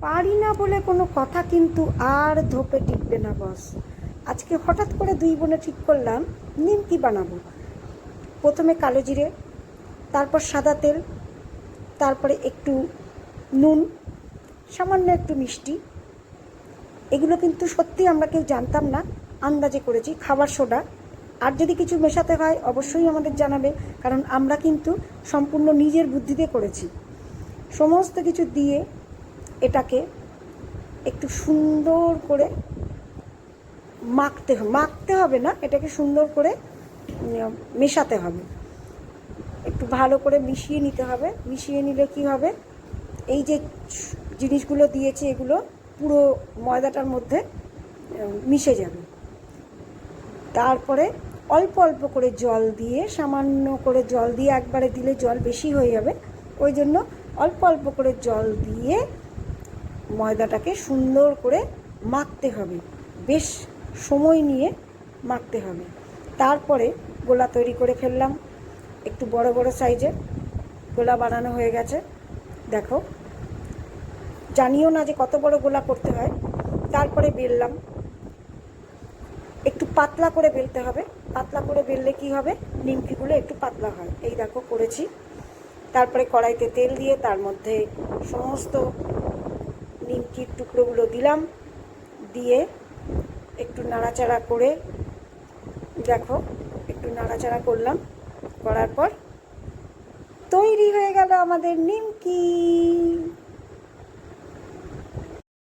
পারি না বলে কোনো কথা কিন্তু আর ধোপে টিকবে না, বস। আজকে হঠাৎ করে দুই বোনে ঠিক করলাম নিমকি বানাবো? প্রথমে কালো জিরে, তারপর সাদা তেল, তারপরে একটু নুন, সামান্য একটু মিষ্টি। এগুলো কিন্তু সত্যি আমরা কেউ জানতাম না, আন্দাজে করেছি, খাবার সোডা। আর যদি কিছু মেশাতে হয়, অবশ্যই আমাদের জানাবে, কারণ আমরা কিন্তু সম্পূর্ণ নিজের বুদ্ধিতে করেছি। সমস্ত কিছু দিয়ে এটাকে একটু সুন্দর করে মাখতে মাখতে হবে না, এটাকে সুন্দর করে মেশাতে হবে। একটু ভালো করে মিশিয়ে নিতে হবে। মিশিয়ে নিলে কি হবে? এই যে জিনিসগুলো দিয়েছে, এগুলো পুরো ময়দাটার মধ্যে মিশে যাবে। তারপরে অল্প অল্প করে জল দিয়ে, সামান্য করে জল দিয়ে, একবারে দিলে জল বেশি হয়ে যাবে। ওই জন্য অল্প অল্প করে জল দিয়ে ময়দাটাকে সুন্দর করে মাখতে হবে। বেশ সময় নিয়ে মাখতে হবে। তারপরে গোলা তৈরি করে ফেললাম। একটু বড় বড় সাইজের গোলা বানানো হয়ে গেছে। দেখো। জানিও না যে কত বড় গোলা করতে হয়। তারপরে বেললাম। একটু পাতলা করে বেলতে হবে। পাতলা করে বেললে কি হবে? নিমকিগুলো একটু পাতলা হয়। এই দেখো, করেছি। তারপরে কড়াইতে তেল দিয়ে তার মধ্যে সমস্ত নিমকির টুকরোগুলো দিলাম, দিয়ে একটু নাড়াচাড়া করে, দেখো, একটু নাড়াচাড়া করলাম, করার পর তৈরি হয়ে গেল আমাদের নিমকি।